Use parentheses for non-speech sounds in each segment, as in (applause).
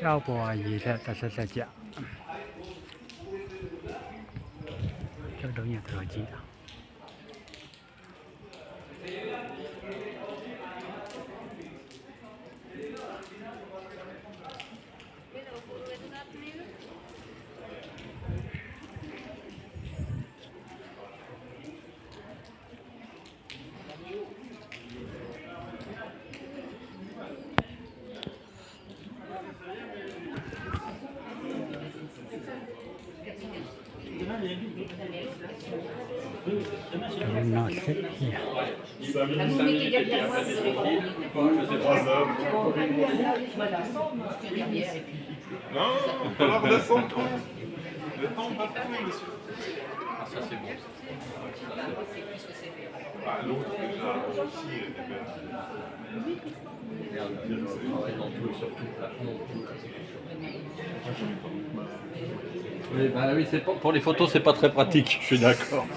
ကြောက်ပေါ်ကရေလက်တက်ဆက်ဆက်ကြကျောက်တုံးရတော်ကြီးတာ Non, on va descendre. Le temps va monsieur. Ah, ça c'est bon. Ah, l'autre, déjà, ici, il était bien. Regarde, je travaille dans tout et sur tout le plafond. Oui, bah oui, c'est pas- pour les photos, c'est pas très pratique, je suis d'accord. (laughs)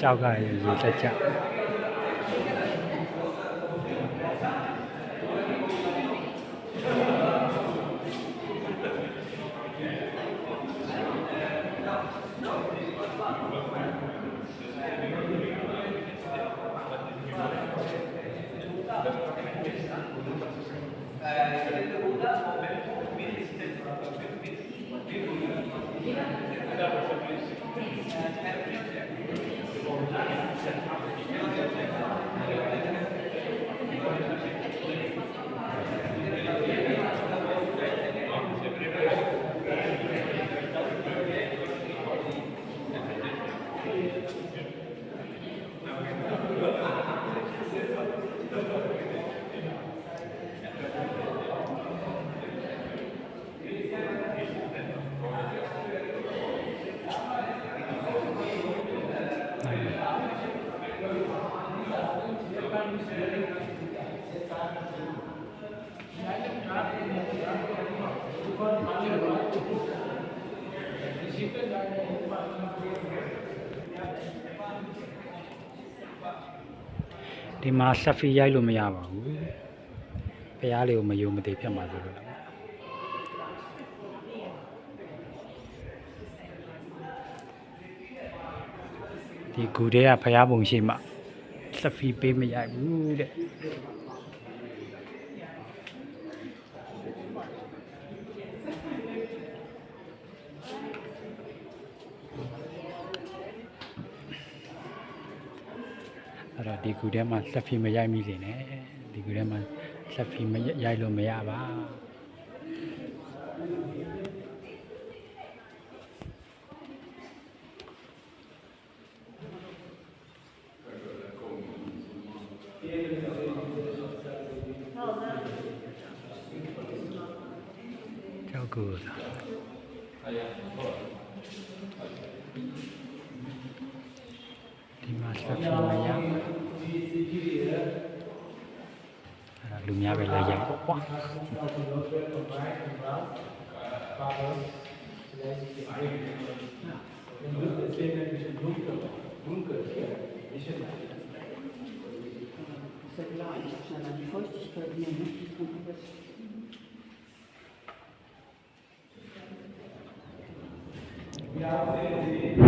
trao gài rồi chạy chạm you. 気になる。 ဒီမှာဆက်ဖီရိုက်လို့မရပါဘူးဖះလေးကိုမယုံမသိဖြစ်မှာဆိုလို့လားဒီဂူထဲကဖះပုံရှိမှဆက်ဖီပေးမရိုက်ဘူးတဲ့ အဲ့တော့ဒီဂူထဲမှာဆက်ဖီမရိုက်မိစေနဲ့ဒီဂူထဲမှာဆက်ဖီမရိုက်လို့မရပါကျောက်ကူ la lumière Velaya. Ja, sehr.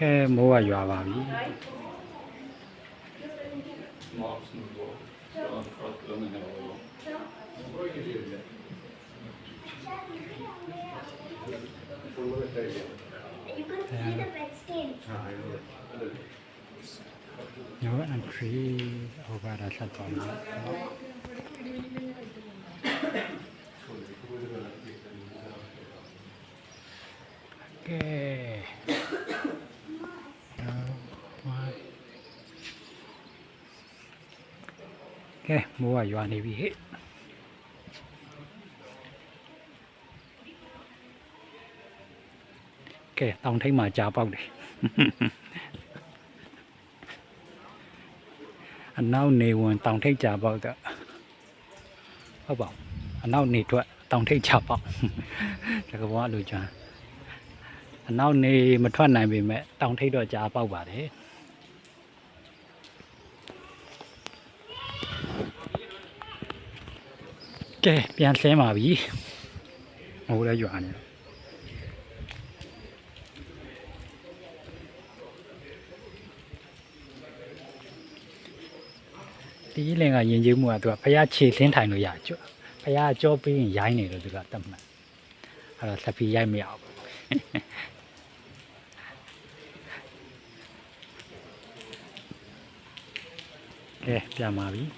ကဲမိုးကရွာပါပြီ You can see the bed stains. ညောအန်ထရီဟိုဘာသာဆက်သွားပြီကဲကဲမိုး ကရွာနေပြီဟဲ့ကဲတောင်ထိပ်မှာကြာပေါက်တယ်အနောက်နေဝင်တောင်ထိပ်ကြာပေါက်တော့ဟုတ်ပါဘူးအနောက်နေထွက်တောင်ထိပ်ကြာပေါက်တကဘောအလိုချမ်း အနောက်နေမထွက်နိုင်ပေမဲ့တောင်ထိပ်တော့ကြာပေါက်ပါတယ်ကဲပြန်ဆင်းပါပြီဟိုလည်းရွာနေဒီလင်ကယဉ်ကျေးမှုကသူကဖះခြေဆင်းထိုင်လို့ရကြွဖះကြောပေးရင်ရိုင်းနေလို့သူကတတ်မှတ်အဲ့တော့ဆက်ပြီးရိုက်မရဘူး este Amavi.